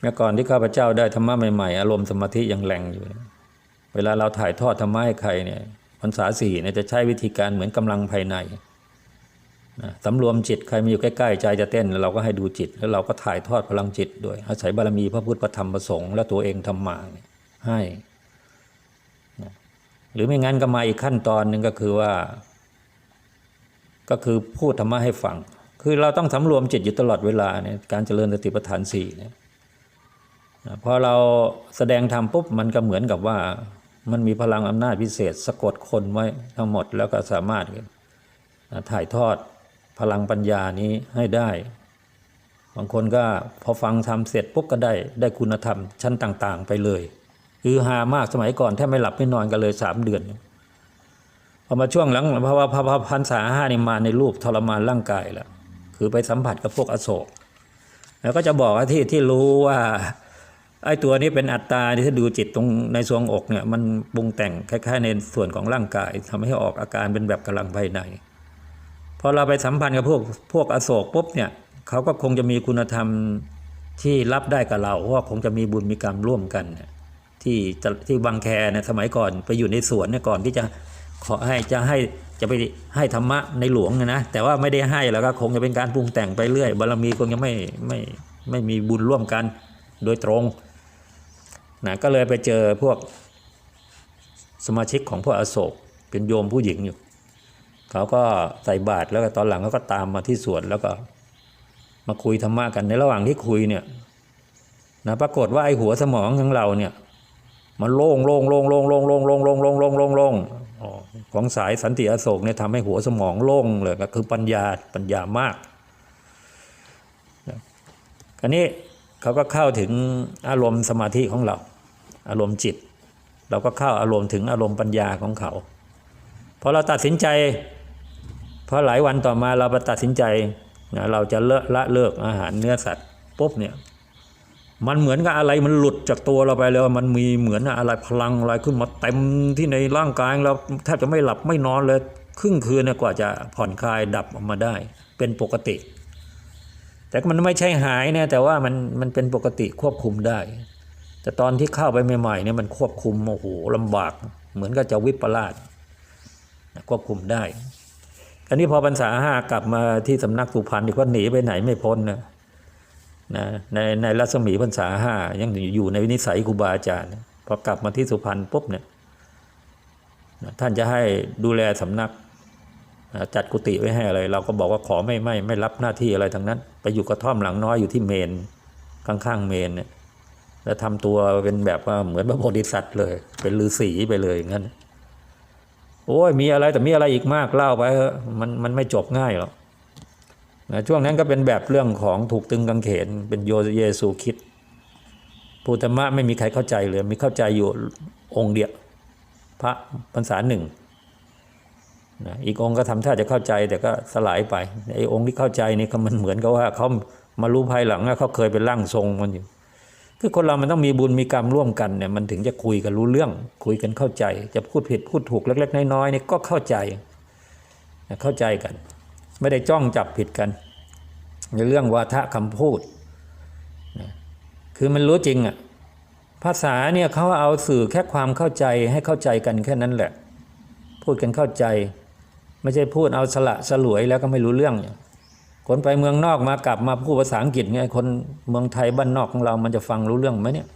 เมื่อก่อนที่ข้าพเจ้าได้ธรรมะใหม่ๆ อารมณ์สมาธิยังแรงอยู่ เวลาเราถ่ายทอดธรรมะให้ใครเนี่ยพรรษาสี่เนี่ยจะใช้วิธีการเหมือนกำลังภายในนะสำรวมจิตใครมาอยู่ใกล้ๆใจจะเต้น เราก็ให้ดูจิต แล้วเราก็ถ่ายทอดพลังจิตด้วยอาศัยบารมีพระพุทธพระธรรมพระสงฆ์และตัวเองทำมาให้นะหรือไม่งั้นก็มาอีกขั้นตอนหนึ่งก็คือว่า ก็คือพูดธรรมะให้ฟัง คือเราต้องสำรวมจิตอยู่ตลอดเวลาเนี่ยการเจริญสติปัฏฐานสี่เนี่ย พอเราแสดงธรรมปุ๊บมันก็เหมือนกับว่ามันมีพลังอำนาจพิเศษสะกดคนไว้ทั้งหมดแล้วก็สามารถถ่ายทอดพลังปัญญานี้ให้ได้ บางคนก็พอฟังทำเสร็จปุ๊บก็ได้ได้คุณธรรมชั้นต่างๆ ไปเลย คือหามากสมัยก่อนแทบไม่หลับไม่นอนกันเลยสามเดือนพอมาช่วงหลังเพราะว่าพระพันษาห้านี่มาในรูปทรมานร่างกายแล้วคือไปสัมผัสกับพวกอโศก แล้วก็จะบอกว่าที่ที่รู้ว่า ไอ้ตัวนี้เป็นอัตตาที่ถ้าดูจิตตรงในทรวงอกเนี่ยมันปรุงแต่งคล้ายๆในส่วนของร่างกายทำให้ออกอาการเป็นแบบกำลังภายในพอเราไปสัมพันธ์กับพวกพวกอโศกปุ๊บเนี่ยเขาก็คงจะมีคุณธรรมที่รับได้กับเราเพราะว่าคงจะมีบุญมีกรรมร่วมกันที่จะที่บางแคเนี่ยสมัยก่อนไปอยู่ในสวนเนี่ยก่อนที่จะขอให้จะให้จะไปให้ธรรมะในหลวงนะแต่ว่าไม่ได้ให้แล้วก็คงจะเป็นการปรุงแต่งไปเรื่อยบารมีคงจะไม่ไม่ไม่มีบุญร่วมกันโดยตรง นะก็เลยไปเจอพวกสมาชิกของพวกอโศกเป็นโยมผู้หญิงอยู่ เขาก็ใส่บาตรแล้วก็ตอนหลังเขาก็ตามมาที่สวนแล้วก็มาคุยธรรมะกันในระหว่างที่คุยเนี่ยนะปรากฏว่าไอ้หัวสมองของเราเนี่ยมันโล่งโล่งโล่งโล่งโล่งโล่งโล่งโล่งโล่งโล่งโล่งโล่งของสายสันติอโศกเนี่ยทำให้หัวสมองโล่งเลยก็คือปัญญาปัญญามากนะคราวนี้ เขาก็เข้าถึงอารมณ์สมาธิของเรา อารมณ์จิต เราก็เข้าอารมณ์ถึงอารมณ์ปัญญาของเขาพอเราตัดสินใจพอหลายวันต่อมาเราไปตัดสินใจนะเราจะเลอะละเลิกอาหารเนื้อสัตว์ปุ๊บเนี่ยมันเหมือนกับอะไรมันหลุดจากตัวเราไปแล้วมันมีเหมือนอะไรพลังอะไรขึ้นมาเต็มที่ในร่างกายเราแทบจะไม่หลับไม่นอนเลย ครึ่งคืนเนี่ยกว่าจะผ่อนคลายดับออกมาได้ เป็นปกติ แต่มันไม่ใช่หายนะแต่ว่ามันมันเป็นปกติควบคุมได้ แต่ตอนที่เข้าไปใหม่ๆเนี่ยมันควบคุมโอ้โหลำบาก เหมือนกับจะวิปลาสควบคุมได้อันนี้พอพรรษาห้ากลับมาที่สำนักสุพรรณที่ก็หนีไปไหนไม่พ้นนะนะในในรัศมีพรรษาห้ายังอยู่ในวินิสัยครูบาอาจารย์พอกลับมาที่สุพรรณปุ๊บเนี่ยท่านจะให้ดูแลสำนัก จัดกุฏิไว้ให้อะไร เราก็บอกว่าขอไม่ไม่ไม่รับหน้าที่อะไรทั้งนั้น ไปอยู่กระท่อมหลังน้อยอยู่ที่เมนข้างๆเมนเนี่ยแล้วทำตัวเป็นแบบว่าเหมือนพระโพธิสัตว์เลย เป็นฤาษีไปเลยอย่างนั้นโอ้ยมีอะไรแต่มีอะไรอีกมากเล่าไปเถอะมันมันไม่จบง่ายหรอกนะช่วงนั้นก็เป็นแบบเรื่องของถูกตึงกังเขนเป็นโยเยซูคิดพุทธมะไม่มีใครเข้าใจเลยมีเข้าใจอยู่องค์เดียวพระพรรษาหนึ่ง นะอีกองค์ก็ทำท่าจะเข้าใจแต่ก็สลายไปไอ้องค์ที่เข้าใจนี่ก็มันเหมือนกับว่าเขามารู้ภายหลังว่าเขาเคยเป็นร่างทรงมันอยู่ คือคนเรามันต้องมีบุญมีกรรมร่วมกันเนี่ยมันถึงจะคุยกันรู้เรื่อง คุยกันเข้าใจ จะพูดผิดพูดถูกเล็ก ๆ น้อยๆนี่ก็เข้าใจเข้าใจกัน ไม่ได้จ้องจับผิดกัน ในเรื่องวาทะคำพูดนะคือมันรู้จริงอะภาษาเนี่ยเขาเอาสื่อแค่ความเข้าใจให้เข้าใจกันแค่นั้นแหละ พูดกันเข้าใจ ไม่ใช่พูดเอาสละสลวยแล้วก็ไม่รู้เรื่องคนไปเมืองนอกมากลับมาพูดภาษาอังกฤษไงคนเมืองไทยบ้านนอกของเรามันจะฟังรู้เรื่องไหมเนี่ย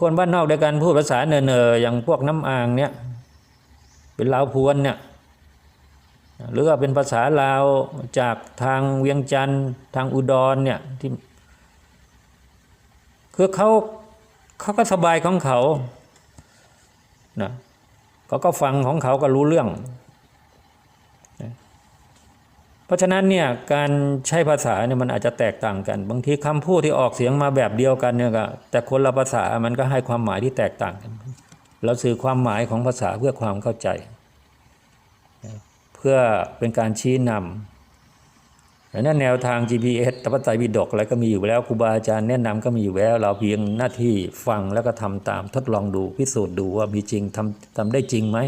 คนบ้านนอกด้วยกันพูดภาษาเนอๆอย่างพวกน้ำอ่างเนี่ยเป็นลาวพวนเนี่ยหรือว่าเป็นภาษาลาวจากทางเวียงจันทร์ทางอุดรเนี่ยที่คือเขาเขาก็สบายของเขานะ เขาก็ฟังของเขาก็รู้เรื่อง เพราะฉะนั้นเนี่ยการใช้ภาษาเนี่ยมันอาจจะแตกต่างกัน บางทีคำพูดที่ออกเสียงมาแบบเดียวกันเนี่ยก็แต่คนละภาษามันก็ให้ความหมายที่แตกต่างกัน เราสื่อความหมายของภาษาเพื่อความเข้าใจ เพื่อเป็นการชี้นำ ดังนั้นแนวทาง GPS ตปัจจัยบิดกอะไรก็มีอยู่แล้วครูบาอาจารย์แนะนำก็มีอยู่แล้ว เราเพียงหน้าที่ฟังแล้วก็ทำตามทดลองดูพิสูจน์ดูว่ามีจริงทำทำได้จริงไหม